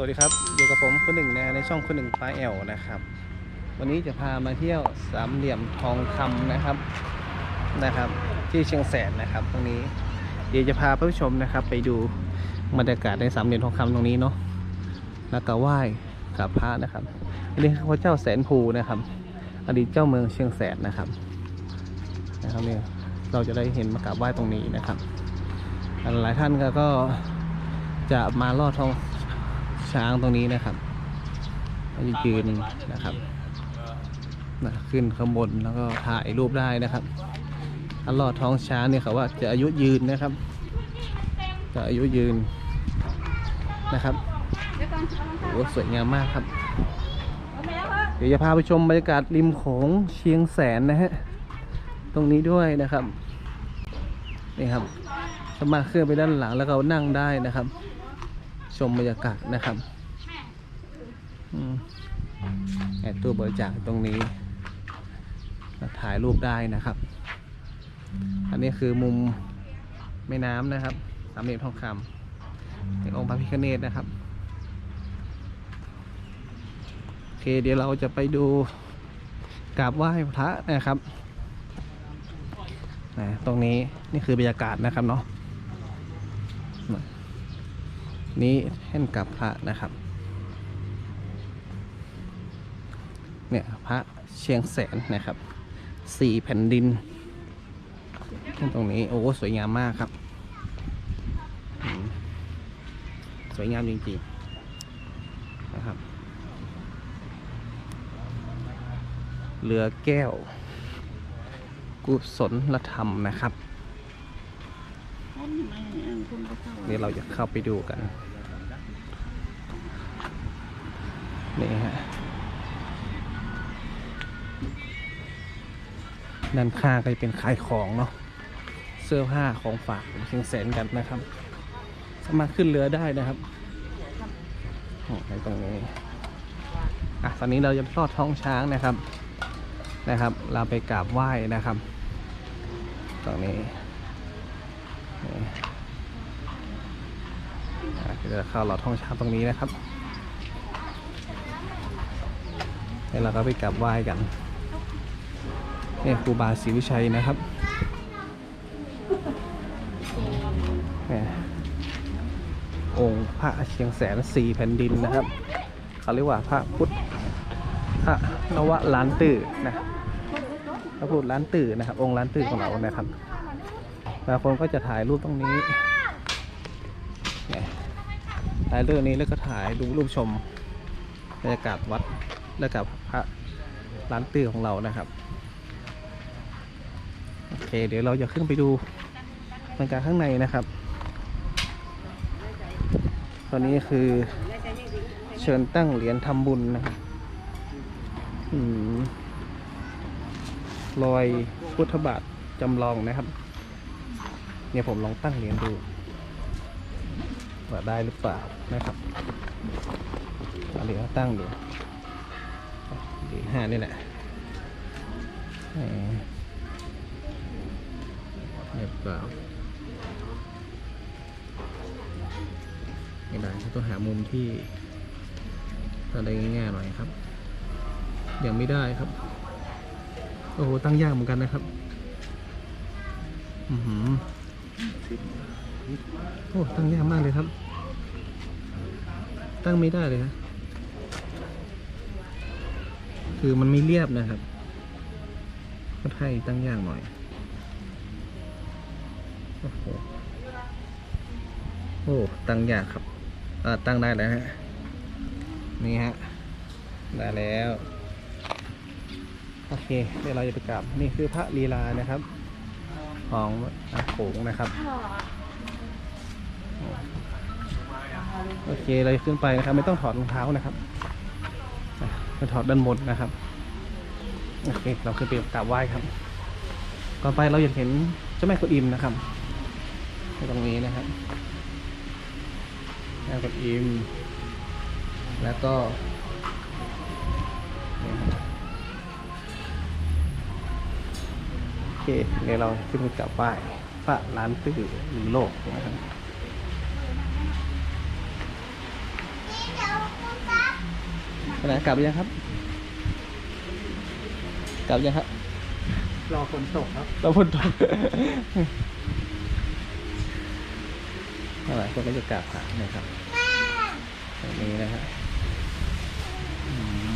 วัสดีครับอยู่กับผมคนหนึ่งนะในช่องคนหนึ่งปลาแอลนะครับ วันนี้จะพามาเที่ยวสามเหลี่ยมทองคำนะครับนะครับ ที่เชียงแสนนะครับ ตรงนี้ เดี๋ยวจะพาผู้ชมนะครับ ไปดูบรรยากาศในสามเหลี่ยมทองคำตรงนี้เนาะแล้วก็ไหว้กับพระนะครับอันนี้พระเจ้าแสนภูนะครับ อดีตเจ้าเมืองเชียงแสนนะครับนะครับเนี่ยเราจะได้เห็นมากราบไหว้ตรงนี้นะครับหลายท่านก็จะมาลอดทอง ช้างตรงนี้นะครับยืนนะครับนะขึ้นข้างบนแล้วก็ถ่ายรูปได้นะครับถ้าลอดท้องช้างเนี่ยเขาว่าจะอายุยืนนะครับ จะอายุยืนนะครับโอ้สวยงามมากครับ เดี๋ยวจะพาไปชมบรรยากาศริมโขงเชียงแสนนะฮะ ตรงนี้ด้วยนะครับ นี่ครับสามารถเคลื่อนไปด้านหลังแล้วก็นั่งได้นะครับ ชมบรรยากาศนะครับแอบตู้บริจาคตรงนี้ถ่ายรูปได้นะครับ อันนี้คือมุมแม่น้ำนะครับ สามเหลี่ยมทองคำเป็นองค์พระพิฆเนศนะครับโอเค เดี๋ยวเราจะไปดูกราบไหว้พระนะครับนะตรงนี้นี่คือบรรยากาศนะครับเนาะ นี้แท่นกับพระนะครับ เนี่ยพระเชียงแสนนะครับสี่แผ่นดิน ตรงนี้โอ้สวยงามมากครับ สวยงามจริงๆนะครับ เรือแก้ว กุศลละธรรมนะครับ เดี๋ยวเราจะเข้าไปดูกัน นี่ฮะด้านข้างก็จะเป็นขายของเนาะเสื้อผ้าของฝากเชียงแสนกันนะครับสามารถขึ้นเรือได้นะครับในตรงนี้อะตอนนี้เราจะลอดท้องช้างนะครับนะครับ เราไปกราบไหว้นะครับ ตรงนี้นี่อะเดี๋ยวเข้าหลอดท้องช้างตรงนี้นะครับ แล้วเราก็ไปกราบไหว้กันนี่ครูบาศรีวิชัยนะครับเนี่ยองค์พระเชียงแสนสี่แผ่นดินนะครับเขาเรียกว่าพระพุทธพระนวล้านตื่อนะพระพุทธล้านตื่อนะครับ องค์ล้านตื่อของเรานะครับบางคนก็จะถ่ายรูปตรงนี้ถ่ายเรื่องนี้แล้วก็ถ่ายดูรูปชมบรรยากาศวัด และกับพระร้านตื้อของเรานะครับโอเค เดี๋ยวเราจะขึ้นไปดูบรรยากาศข้างในนะครับ ตอนนี้คือเชิญตั้งเหรียญทำบุญนะครับอืมรอยพุทธบาทจำลองนะครับ เนี่ยผมลองตั้งเหรียญดูว่าได้หรือเปล่านะครับเหรียญมาตั้งดูเห้านี่แหละเรียบเปล่าไม่ได้ต้องหามุมที่อะไรง่ายๆหน่อยครับ ยังไม่ได้ครับ โอ้โห ตั้งยากเหมือนกันนะครับ อือหือโอ้ ตั้งยากมากเลยครับ ตั้งไม่ได้เลยนะ คือมันไม่เรียบนะครับก็ให้ตั้งยากหน่อยโอ้โหโอ้ตั้งยากครับตั้งได้แล้วฮะนี่ฮะได้แล้วโอเคเดี๋ยวเราจะไปกราบนี่คือพระลีลานะครับ ของอาโขงนะครับโอเคเราจะขึ้นไปนะครับ ไม่ต้องถอดรองเท้านะครับ อะถอดด้านบนนะครับโอเคเราขึ้นไปกราบไหว้ครับก่อนไปเราอยากเห็นเจ้าแม่กวนอิมนะครับตรงนี้นะครับแม่กวนอิมแล้วก็โอเคเดี๋ยวเราขึ้นไปกราบไหว้พระล้านตื้อหรือโลกนะครับ เดี๋ยว ไปไหนกลับยังครับ กลับยังครับ รอฝนตกครับ เราพูดตรงหลายคนก็จะกราบพระนะครับแบบนี้นะฮะอืม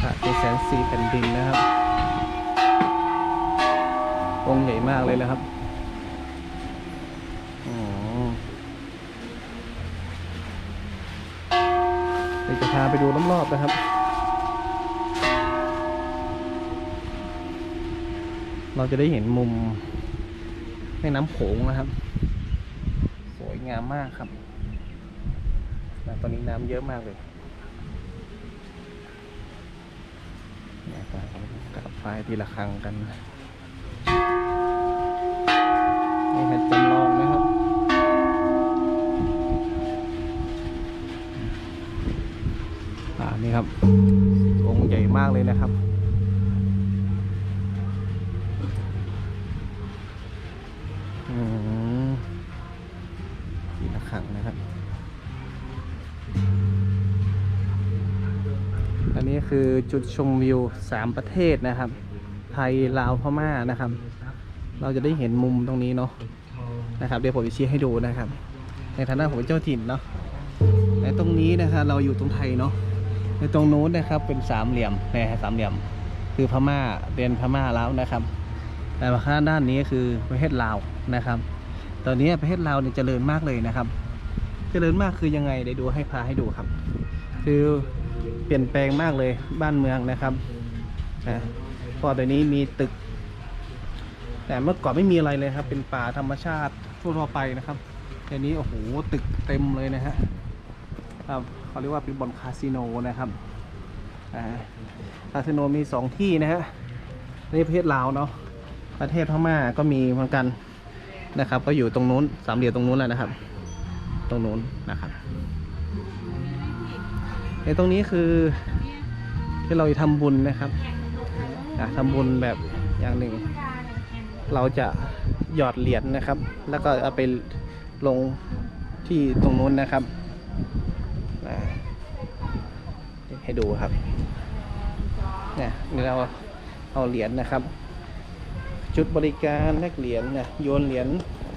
พระที่แสนสีแผ่นดินนะครับ องค์ใหญ่มากเลยนะครับอ๋อเดี๋ยวจะพาไปดูรอบๆนะครับ เราจะได้เห็นมุมแม่น้ำโขงนะครับ สวยงามมากครับตอนนี้น้ำเยอะมากเลยนี่กลับไฟทีละครั้งกันนี่เป็นจำลอง ครับ องค์ใหญ่มากเลยนะครับ อืมทีละขังนะครับ อันนี้คือจุดชมวิวสามประเทศนะครับ ไทย ลาว พม่านะครับ เราจะได้เห็นมุมตรงนี้เนาะ นะครับ เดี๋ยวผมจะชี้ให้ดูนะครับ ในฐานะผมเป็นเจ้าถิ่นเนาะในตรงนี้นะครับเราอยู่ตรงไทยเนาะ ในตรงนู้นนะครับเป็นสามเหลี่ยมนะฮะสามเหลี่ยม คือพม่าเป็นพม่าแล้วนะครับ แต่ว่าข้างด้านนี้คือประเทศลาวนะครับ ตอนนี้ประเทศลาวเนี่ยเจริญมากเลยนะครับ เจริญมากคือยังไงเดี๋ยวดูให้พาให้ดูครับ คือเปลี่ยนแปลงมากเลยบ้านเมืองนะครับนะพอเดี๋ยวนี้มีตึก แต่เมื่อก่อนไม่มีอะไรเลยครับ เป็นป่าธรรมชาติทั่วไปนะครับเดี๋ยวนี้โอ้โหตึกเต็มเลยนะฮะครับ เขาเรียกว่าเป็นบ่อนคาสิโนนะครับคาสิโนมีสองที่นะฮะในประเทศลาวเนาะประเทศพม่าก็มีเหมือนกันนะครับ ก็อยู่ตรงนู้นสามเหลี่ยมตรงนู้นแหละนะครับ ตรงนู้นนะครับในตรงนี้คือที่เราจะทำบุญนะครับอะทำบุญแบบอย่างหนึ่ง เราจะหยอดเหรียญนะครับ แล้วก็เอาไปลงที่ตรงนู้นนะครับอ่า ให้ดูครับเนี่ยนี่เราเอาเหรียญนะครับ จุดบริการแลกเหรียญเนี่ยโยนเหรียญ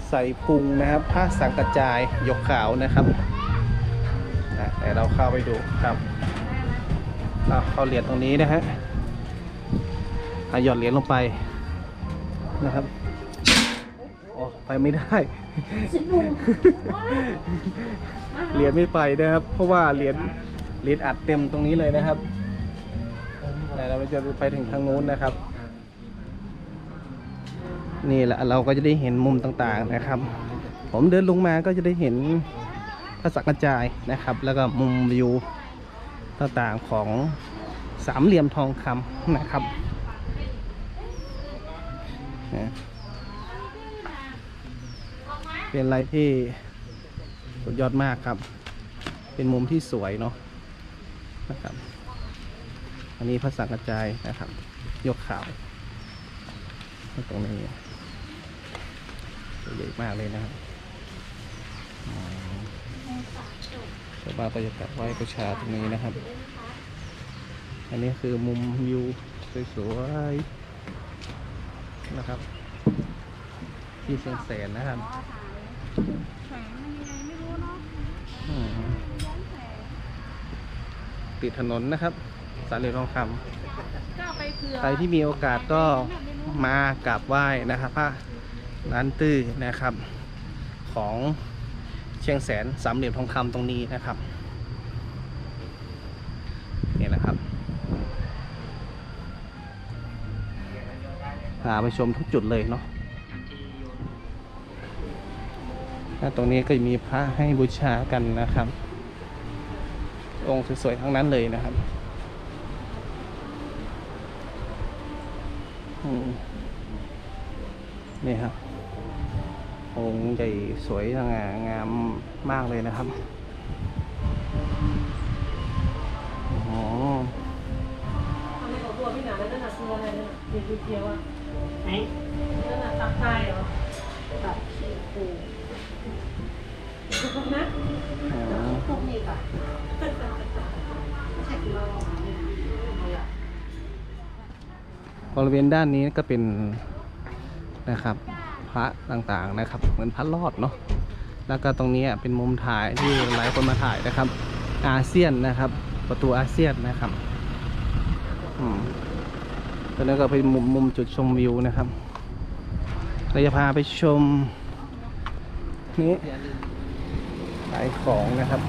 ใส่พุงนะครับผ้าสังกระจายยกขาวนะครับอะแต่เราเข้าไปดูครับเราเอาเหรียญตรงนี้นะฮะเอาหยอดเหรียญลงไปนะครับอ๋อไปไม่ได้ เหรียญไม่ไปนะครับ เพราะว่าเหรียญ เหรียญอัดเต็มตรงนี้เลยนะครับแต่เราจะไปถึงทางนู้นนะครับ นี่แหละเราก็จะได้เห็นมุมต่างๆนะครับ ผมเดินลงมาก็จะได้เห็นพระสักกระจายนะครับ แล้วก็มุมวิวต่างๆของสามเหลี่ยมทองคำนะครับเป็นอะไรที่สุดยอดมากครับ เป็นมุมที่สวยเนาะ นะครับ อันนี้พระสังกระจายนะครับ ยกขาว ตรงนี้ตัวใหญ่มากเลยนะครับอ๋อชาวบ้านก็จะกลับไหว้บูชาตรงนี้นะครับ อันนี้คือมุมวิวสวยๆนะครับ ที่เชียงแสนนะครับแสงมันยังไงไม่รู้เนาะอืมย้อนแสง ติดถนนนะครับ สารเหลียญทองคก็เอาไปเผื่อำใครที่มีโอกาสก็มากราบไหว้นะครับพระร้านตื้อนะครับ ของเชียงแสนสามเหลี่ยมทองคำตรงนี้นะครับนี่นะครับพาไปชมทุกจุดเลยเนาะแล้วตรงนี้ก็มีพระให้บูชากันนะครับ องค์สวยๆทั้งนั้นเลยนะครับอืมนี่ครับองค์ใหญ่สวยสง่างามมากเลยนะครับอ๋อทำไมเขาตัวพี่หนาแล้วนั่นน่ะตัวอะไรนั่นน่ะเด็กเดียวอะไหนนั่นน่ะตับไตเหรอตับขี้ปูทุกนะอ๋อ พวกนี้ก่ะบริเวณด้านนี้ก็เป็นนะครับพระต่างๆนะครับ เหมือนพระรอดเนาะแล้วก็ตรงนี้เป็นมุมถ่ายที่หลายคนมาถ่ายนะครับ อาเซียนนะครับ ประตูอาเซียนนะครับอืมตอนนั้ก็เป็นมุมมุมจุดชมวิวนะครับเราจะพาไปชมนี่ ขายของนะครับ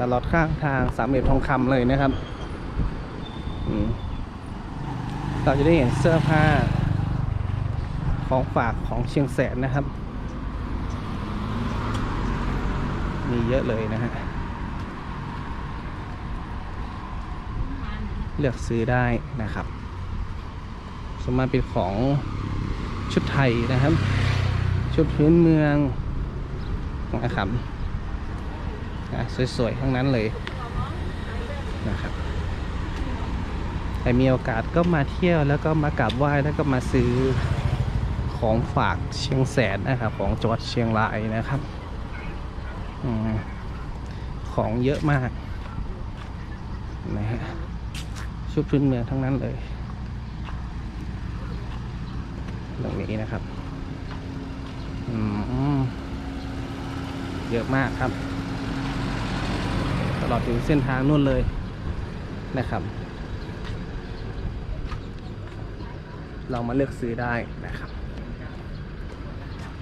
ตลอดข้างทางสามเหลี่ยมทองคำเลยนะครับเราจะได้เห็นเสื้อผ้า ของฝากของเชียงแสนนะครับ มีเยอะเลยนะฮะเลือกซื้อได้นะครับสวนมากเป็นของชุดไทยนะครับ ชุดพื้นเมือง นะครับอะสวยๆ ทั้งนั้นเลยนะครับใครมีโอกาสก็มาเที่ยวแล้วก็มากราบไหว้แล้วก็มาซื้อของฝากเชียงแสนนะครับ ของจังหวัดเชียงรายนะครับอของเยอะมากนะฮะชุดพื้นเมืองทั้งนั้นเลยตรงนี้นะครับ อืม เยอะมากครับ ตลอดถึงเส้นทางนู่นเลยนะครับ เรามาเลือกซื้อได้นะครับ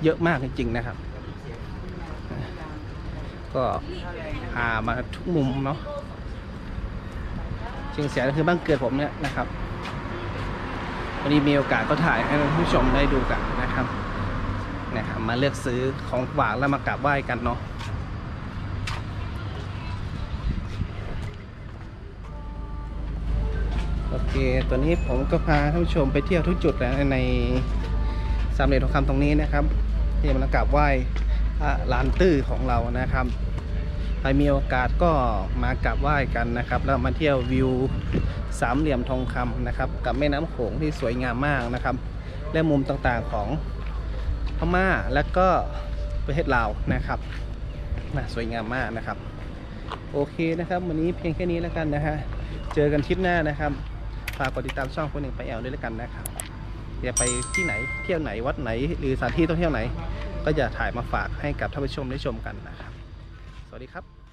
เยอะมากจริงๆนะครับ ก็พามาทุกมุมเนาะเชียงแสนก็คือบ้านเกิดผมเนี่ยนะครับ วันนี้มีโอกาสก็ถ่ายให้ท่านผู้ชมได้ดูกันนะครับ มาเลือกซื้อของฝากแล้วมากราบไหว้กันเนาะโอเคตัวนี้ผมก็พาท่านผู้ชมไปเที่ยวทุกจุดแล้วในสามเหลี่ยมทองคำตรงนี้นะครับที่มากราบไหว้พระลานตื้อของเรานะครับใครมีโอกาสก็มากราบไหว้กันนะครับ แล้วมาเที่ยววิวสามเหลี่ยมทองคำนะครับ กับแม่น้ำโขงที่สวยงามมากนะครับ และมุมต่างๆของ พม่าและก็ประเทศลาวนะครับน่าสวยงามมากนะครับ โอเคนะครับ วันนี้เพียงแค่นี้แล้วกันนะฮะเจอกันคลิปหน้านะครับฝากกดติดตามช่องคนหนึ่งไปแอลด้วยแล้วกันนะครับจะไปที่ไหนเที่ยวไหนวัดไหน หรือสถานที่ท่องเที่ยวไหน ก็อย่าถ่ายมาฝากให้กับท่านผู้ชมได้ชมกันนะครับ สวัสดีครับ